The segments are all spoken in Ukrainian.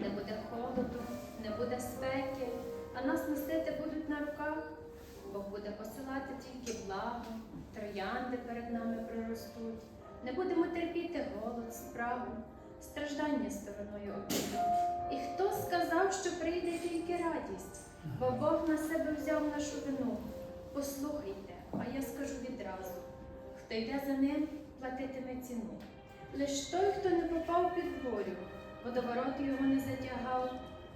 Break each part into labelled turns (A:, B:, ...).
A: не буде холоду, не буде спеки, а нас носити будуть на руках. Бог буде посилати тільки благо, троянди перед нами проростуть. Не будемо терпіти голод, справу, страждання стороною обіду. І хто сказав, що прийде тільки радість, бо Бог на себе взяв нашу вину. Послухайте, а я скажу відразу: хто йде за ним, платитиме ціну. Лиш той, хто не попав під волю, водоворот його не затягав,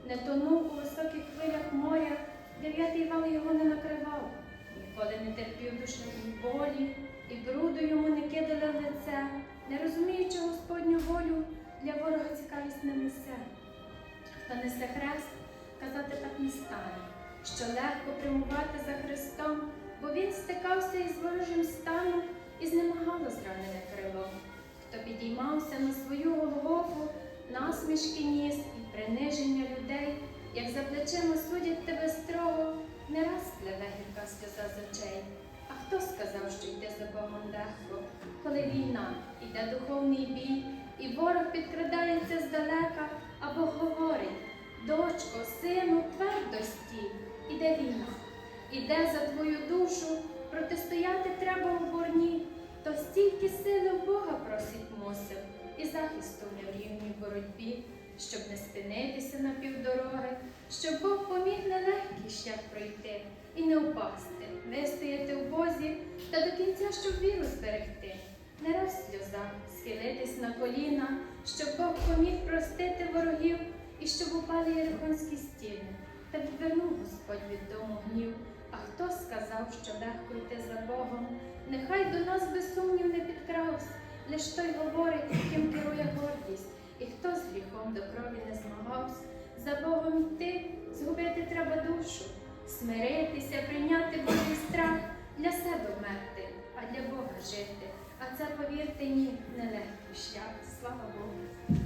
A: не тонув у високих хвилях моря, дев'ятий вал його не накривав, ніколи не терпів душевної болі, і бруду йому не кидали в лице, не розуміючи Господню волю, для ворога цікавість не несе. Хто несе хрест, казати так не стане, що легко прямувати за Христом, бо він стикався із ворожим станом насмішки ніс і приниження людей, як за плечима судять тебе строго, не раз пливе гірка сльоза з очей. А хто сказав, що йде за Богом легко, коли війна, іде духовний бій, і ворог підкрадається здалека, або говорить, дочко, сину, твердо стій, іде війна, іде за твою душу, протистояти треба у борні, то стільки сили в Бога просить мусив, і захисту в нерівній боротьбі, щоб не спинитися на півдороги, щоб Бог поміг нелегкий шлях пройти і не впасти, вистояти в Бозі та до кінця, щоб віру зберегти. Не раз сльоза, схилитись на коліна, щоб Бог поміг простити ворогів і щоб упали єрихонські стіни. Та відвернув Господь від дому гнів. А хто сказав, що легко йти за Богом? Нехай до нас без сумнів не підкрався, лиш той говорить, яким гордість, і хто з гріхом до крові не змагався. За Богом йти, згубити треба душу, смиритися, прийняти Божий страх, для себе вмерти, а для Бога жити. А це, повірте, ні, нелегкий шлях. Слава Богу.